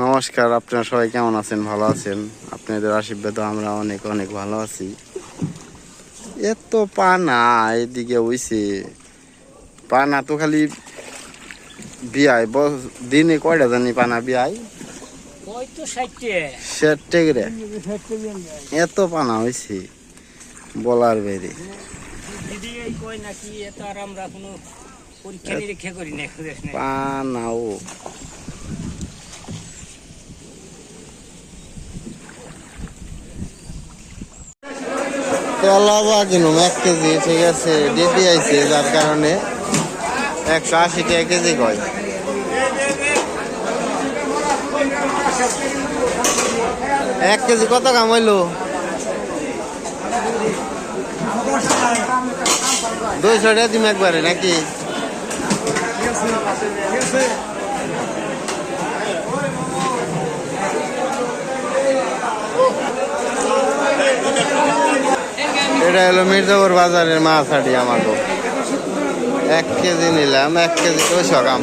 নমস্কার আপনারা সবাই কেমন আছেন? ভালো আছেন? আপনাদের আশীর্বাদে আমরা অনেক অনেক ভালো আছি। এত পানা এদিকে হইছে। পানা তো খালি বিয়াই বস- দিনে কয়টা জানি পানা বিয়াই এত পানা হয়েছে বলার বাইরে। দিদি এই কই নাকি এত আর আমরা কোনো পরীক্ষা নিরীক্ষা করি না দেখ না পানাও তেলাবা কিনুম এক কেজি, ঠিক আছে ডিডি আইছে, যার কারণে একশো আশি টাকা কেজি কয়। এক কেজি কত কাম হইল? দুইশো টাকা দিম একবারে, নাকি? এটা হলো মির্জাপুর বাজারের মাছ হাটি আমাকে এক কেজি নিলাম, এক কেজি দুশো গ্রাম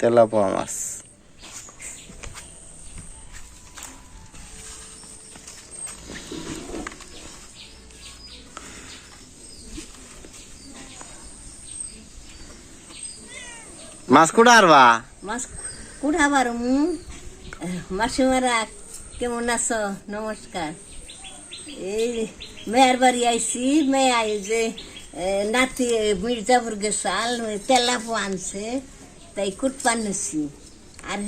তেলাপোয়া মাছ। মাছ কুড়া আরবা? মাছ কুড়াবার মাসিমারা কেমন আছো? নমস্কার। এই মেয়ের বাড়ি আইছি মেয়ে আই যে নাতি মির্জাপুর গেছাল তেলাপো আনছে তাই কুটপান নিছি। আর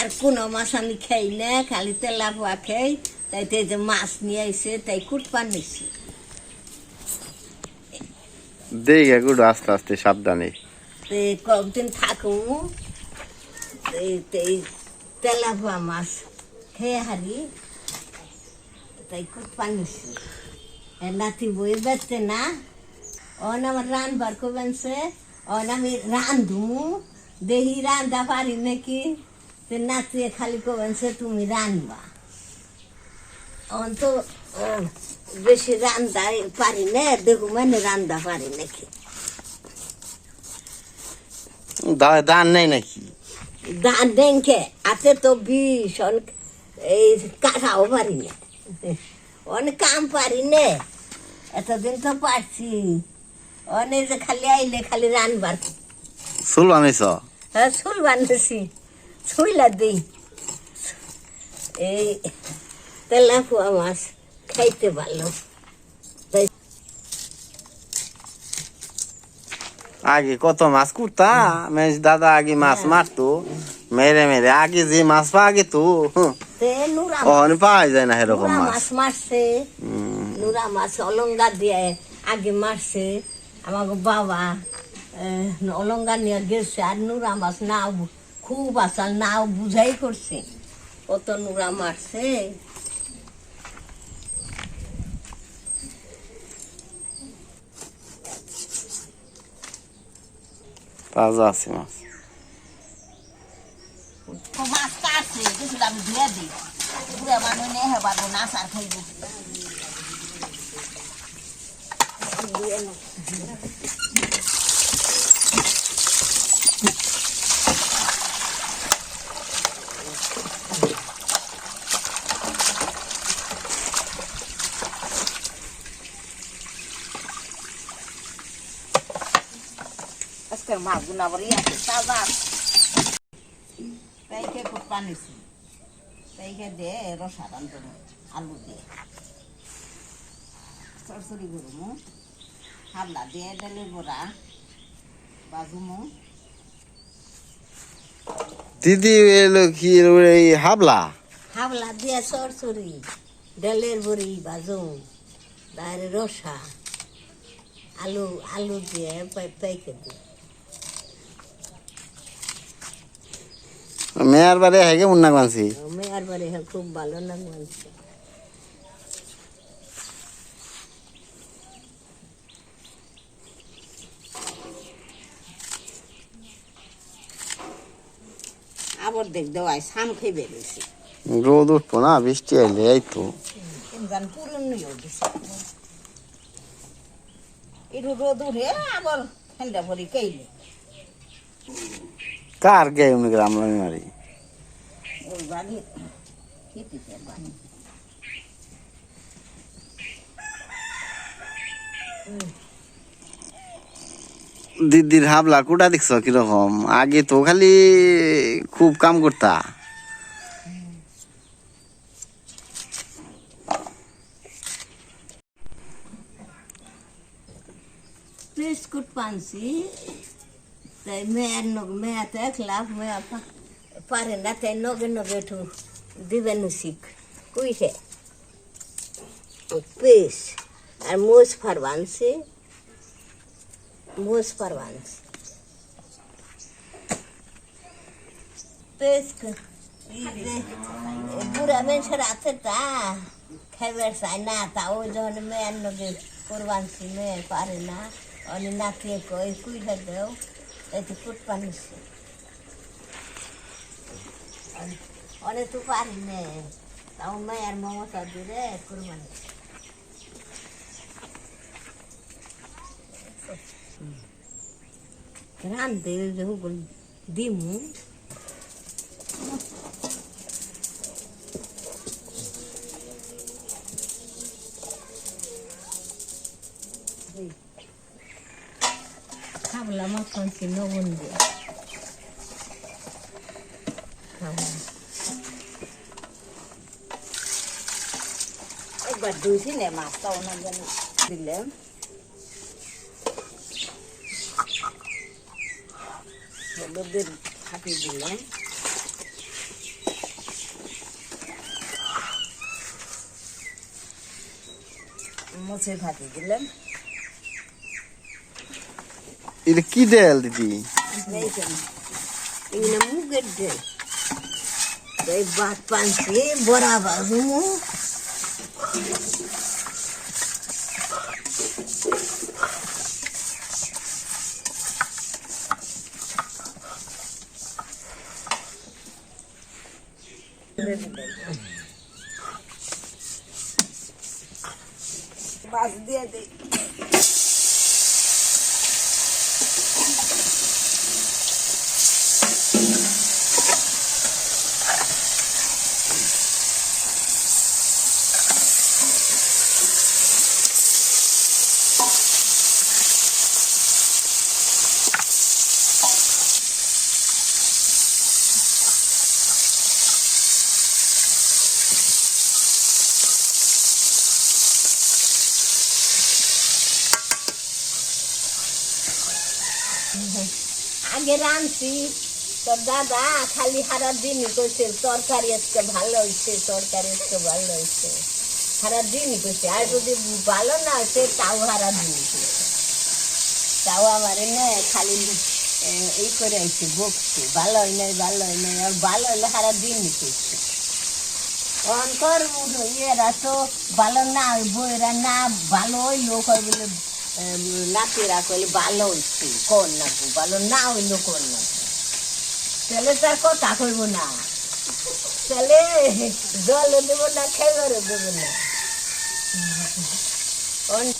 আর কোনো মাছ আমি খাই না খালি তেলাপোয়া খাই তাই তো এই যে মাছ নিয়ে আইছে তাই কুটপান নিছি। দেখে গুড়ো আস্তে আস্তে সাবধানে। কয়েকদিন থাকু তেলাপোয়া মাছ খেয়ে হারি তাই খুব পানিছি নাতি বই বেচতে না অন আমার রানবার কবেনছে অন আমি রান্ধু দেহি রান্ধা পারি নাকি তে নাতি খালি কবেনছে তুমি রানবা অন তো বেশি রান্ধা পারি না দেখু মানে রান্ধা পারি নাকি দান নেই নাকি? ধান ডেঙ্কে হাতে তো ভীষণ এই কাটাও পারি না। অনেক কাম পারি না। এতদিন তো পারছি। অনেক যে খালি আইলে খালি রানবার। চুল আনিস হ্যাঁ চুল বান্ধছি ছুইলা দিই। এই তেলাপুয়া মাছ খাইতে ভালো আগে কত মাছ কুড়তা? মেজ দাদা আগে মাছ মারতো। মেরে মেরে আগে যে মাছ গেত তে অহন পাওয়া যায় না এরকম মাছ। মারছে। নুরা মাছ অলঙ্গা দিয়ে আগে মারছে। আমাকে বাবা অলঙ্গা নিয়ে গেছে আর নুরা মাছ নাও বু- খুব আসাল নাও বুঝাই করছে। কত নুরা মারছে। তাজা আছে মাছ মাছ কাটছে কিছু আমি ধুয়ে দিই বুড়া মানুষ নেই হেবার না সার খাইব আজকের মাছগুলো আবার ইয়াতে তাজা তাইকে খুব পানিছি তাইকে দে রসা আলু দিয়ে। চরচরি করব। হাবলা দিয়ে ডালের বড়া বাজুমো দিদি এলো কি এই হাবলা? হাবলা দিয়ে চরচরি ডালের বড়ি বাজুম তারে রসা আলু আলু দিয়ে পাই- পাইকে দিয়ে। মেয়ার বারে হেগে উন্না মানছি মেয়ার বারে হ্যাঁ খুব ভালো না মানছি আবার দেখ দাও আই সাম রোদ উঠবো না বৃষ্টি আইলে এই তো। রোদ উঠে আবার ঠান্ডা ভরি কেইলে। কার গে এমনি গ্রাম লামি মারি দিদির হাবলা কুটা দেখছ কীরকম? আগে তো খালি খুব কাম করতা। বিস্কুট পানছি। তাই মেয়ের নগ মেয়ে তো একলা মেয়ে পা- পারে না তাই নগে নগে একটু দিবেন শিখ কুইছে পেস আর মোজ ফার বানছি মোজ ফার বানছি পেস বুড়া মানুষের আছে তা খাইবার চাই না তা ওই যখন মেয়ের নগে কোরবানছি মেয়ে পারে না অনেক নাতিয়ে কই কুইটা দেও এতে ফুট পানি অনেক তো পারি নে। তাও আর মমতা দিলে কুরবানি। রান্ধে যখন দিমু। খাবলা মাখন ছিল লবণ দিয়ে খাবলা একবার ধুইছি নে মাছটাও না যেন দিলাম হলুদের ফাটি দিলাম মুছের ফাটি দিলাম এটা কি দেল দিদি? মুগের বাজুমু বাস দিয়ে দিই আগে রাঁধছি তোর দাদা খালি সারা দিনই করছে তরকারি আজকে ভালো হয়েছে তরকারি আজকে ভালো হয়েছে সারা দিনই করছে আর যদি ভালো না হয়েছে তাও সারা দিন তাও আমার এনে খালি এই করে আইছে, বকছে, ভালো হয় নাই, ভালো হয় নাই। আর ভালো হলে সারা দিনই করছে অন্তর ইয়েরা তো ভালো না বইরা না ভালো হইল কয় বলে নাতিরা কইলে ভালো হইছে কর ভালো না হইল কর তার কথা কইব না। জলে দেব না দেব না। অন-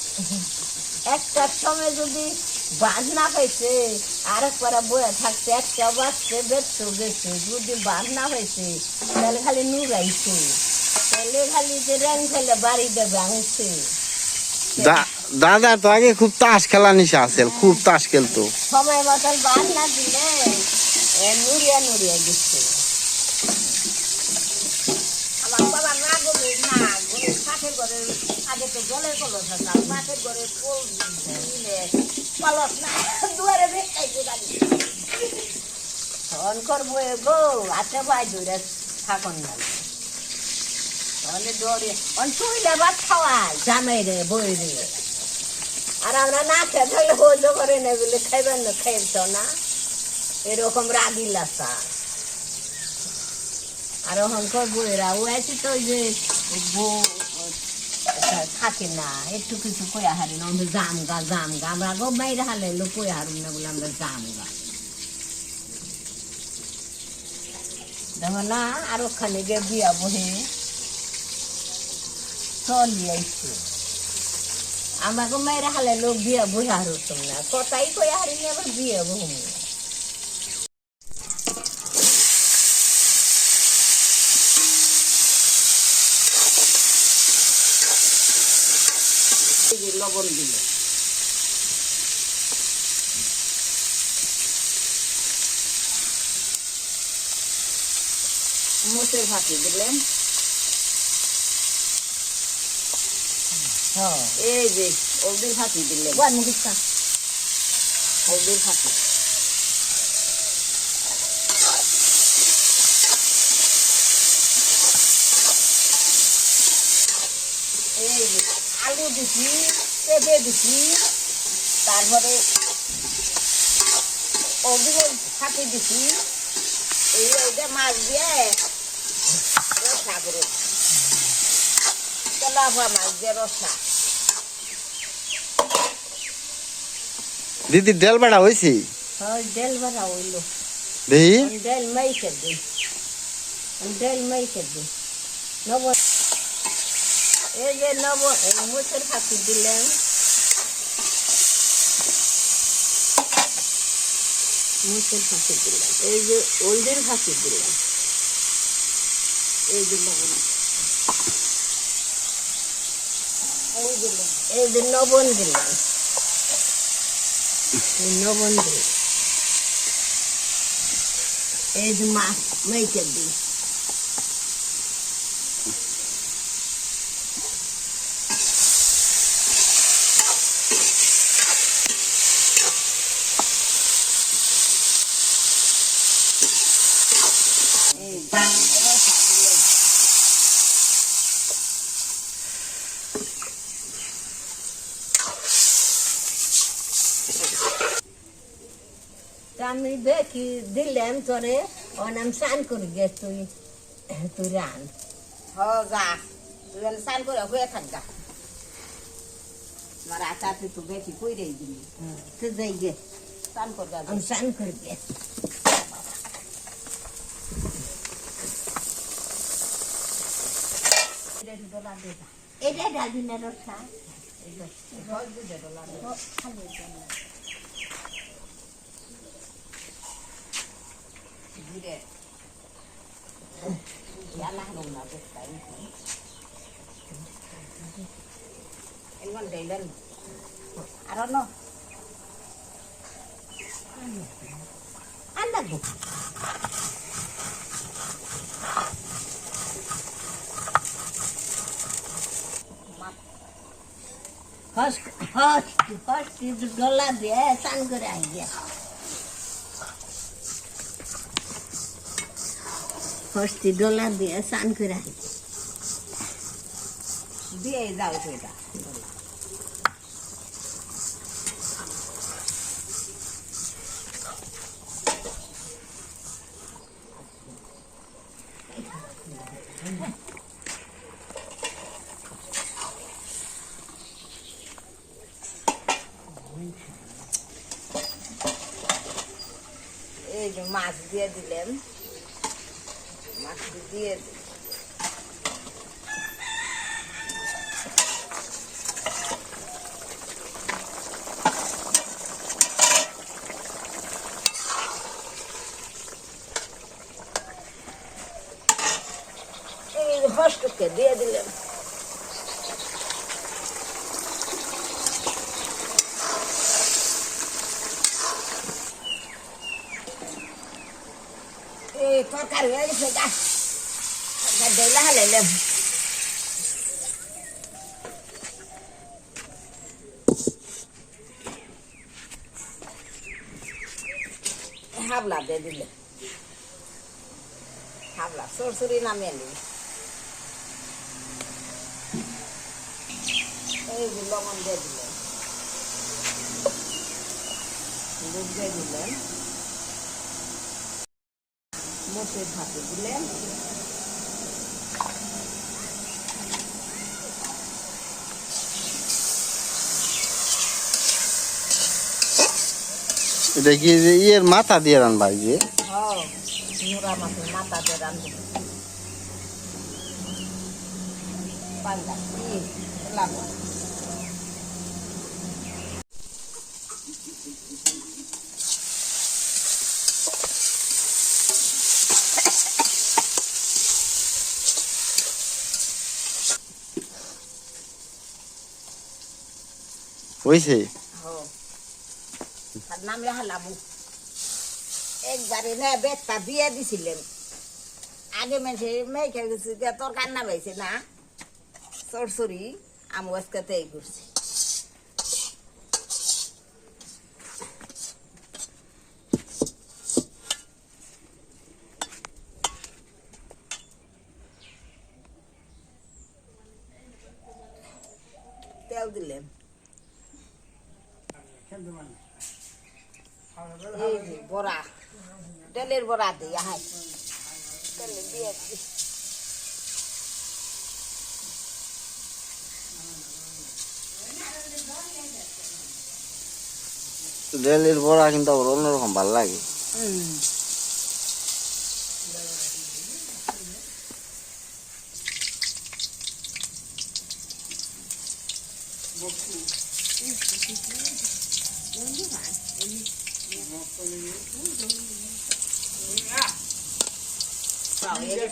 একটা সময় যদি বাদ না পাইছে আর একবার বয়ে থাকছে, একটা বাচ্চে বেচছো গেছে যদি বাদ না হয়েছে তাহলে খালি নুরাইছে। তাহলে খালি যে র্যাং খেলে বাড়ি দেবে, আনছে। দা- দাদা, তো আগে খুব তাস খেলা নিশা আছে, খুব তাস খেলতো। সময় মতন বাদ না দিলে নুরিয়া নুরিয়া গেছে আমার না না কাঠের তো ঘরে দুয়ারে গো ধরে থাকুন খাওয়াই, জামাই রে, বই রে। আর আমরা না খেয়ে থাকলে হোজো করে না, বলে খাইবেন না খাইছ না? এরকম রাগি লাসা আর অহংকর বইরা, ও আছে তো যে বউ থাকে না, একটু কিছু কয়া হারি না আমরা জাম গা জাম গা আমরা গো বাইরে হালে লো কয়া হারুন না বলে আমরা জাম গা দেখো না, আরও খানিকে বিয়া বহে, চলি আমাকে মেয়েরা হালে লোক বিয়া বহে হারতাম না। কথাই কই হারিনি আবার বিয়ে বহু লবণ দিলে মুসে ফাঁকি দিলেন এই যে ওদের ফাঁকি দিলেন ওদের ফাঁকি। এই যে আলু দিছি পেঁপে দিছি তারপরে ওগুলো ফাঁকি দিছি। এই মাছ দিয়ে রসা তেলাপা মাছ দিয়ে রসা দিদি ডেল বাড়া হয়েছি হয় ডেল ভরা হইল। দেখি ডেল মাইকে দিই। ডেল মাইকে দিই। নব এই যে নব মুসের ফাঁকি দিলেন। মুসের ফাঁকি দিলেন। এই যে ওলদের ফাঁকি দিলেন। এই যে লবণ এই যে লবণ। যে লবণ দিলেন এই যে মাছ মেয়েকে দিই তা আমি দেখি দিলাম তোরে অনাম স্নান করে গে তুই তুই রান হ যা তুই স্নান করে হয়ে থাক যা আমার আটা তুই তো বেশি কইরেই দিলি তুই যাই গে স্নান কর যা আমি স্নান করে গে এটা ডালবি না রসা ঘুরে ইয়ালা লং না বেস্তা এমন দেইলেন আর ন আন্দাগো হস হস হস ডলা দিয়ে স্নান করে আই গে হস্তি ডলা দিয়ে স্নান করে দিয়ে যাও সেটা এই মাছ দিয়ে দিলেন দিয়ে দিলেন। এই হস্টকে দিয়ে দিলেন হাবলা দিয়ে দিলে। হাবলা সরসরি নামিয়ে নিবি। এই লবণ দিয়ে দিলেন। দুধ দিয়ে দিলেন। মোষের ভাতে দিলেন এটা কি ইয়ের মাথা দিয়ে রান ভাই যে? হ্যাঁ মাথা দিয়ে রান্ধব দিয়ে দিছিলেন। আগে মেসে মেয়েকে গেছি তোর কান্না পাইছে না? সরসরি আমি আজকে তাই করছি তেল দিলেন এই যে বড়া তেলের বড়া দিয়ে হাই তেলে দিয়ে রেলের বড়া কিন্তু আবার অন্যরকম ভালো লাগে নামিয়ে হারে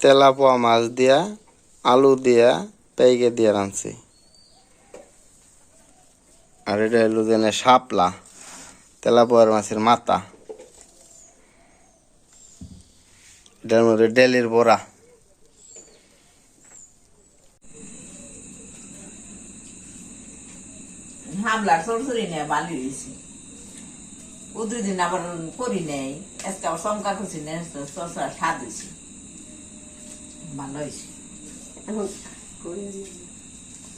তেলাপোয়া মাছ দিয়া আলু দিয়া পেঁয়াজে দিয়া রাঁধছি। আর এটা হলো যেন শাপলা তেলাপোয়ার মাছের মাথা। এটার মধ্যে ডেলির বড়া। হামলার সরসরি নেই বালি হয়েছে ও দুই দিন আবার করি নেই। আজকে আবার শঙ্কা করছি নেই সরসরা স্বাদ হয়েছে ভালো হয়েছে এখন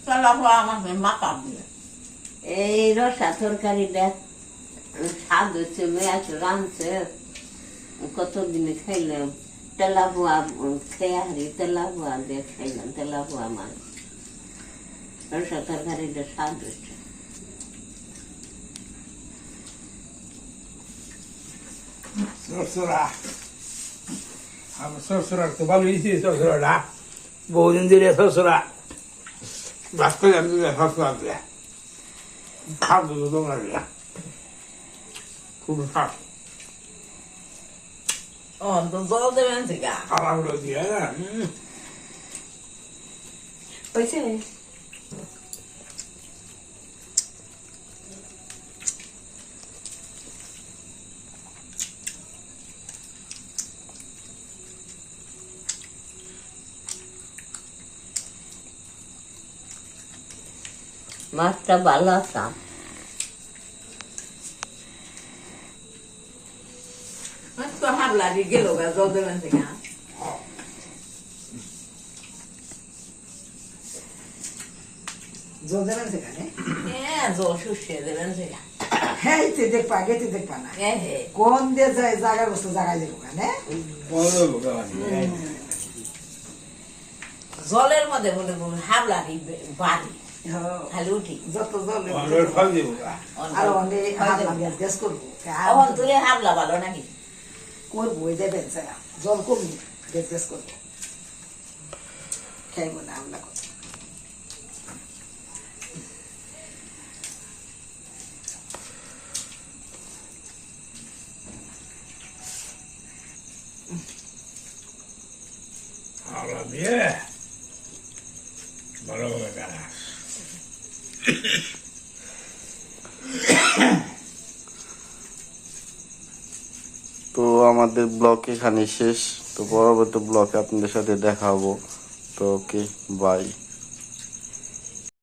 চলো আমার মাথা দিয়ে। এই রসা তরকারিটা স্বাদ হচ্ছে মেয়ে রাঁধছে। কত দিনে খাইলাম? তেলা বুয়া খেয়ে হারি তেলা বুয়া দিয়ে খাইলাম তেলা বুয়া মাছ। রসা তরকারিটা স্বাদ হচ্ছে। সরসরা। আমার সরসরার তো ভালো হয়েছে, সরসরাটা। বহুদিন ধরে সরসরা। ভাত করে আমি সরসরা দিয়ে খাদ্য তো তোমরা দিয়া খুব খাস ও তো জল দেবেন থেকে খারাপগুলো দিয়ে না হয়েছে মাছটা ভালো আছে তো হামলা গেল জল দেবেন থেকে জল দেবেন সেখানে হ্যাঁ জল শুষিয়ে দেবেন থেকে হ্যাঁ এতে দেখবা গেতে দেখবা না হ্যাঁ হ্যাঁ কোন দিয়ে যায় জায়গায় বস্তু জায়গায় দেবো কেন জলের মধ্যে বলে হাবলা বাড়ি করব নাকি দেবেন জল কমি গ্যাস গ্যাস করব খাইবো না আমরা করব আমরা দিয়ে আমাদের ব্লগ এখানে শেষ। তো পরবর্তী ব্লগে আপনাদের সাথে দেখাবো তো ওকে বাই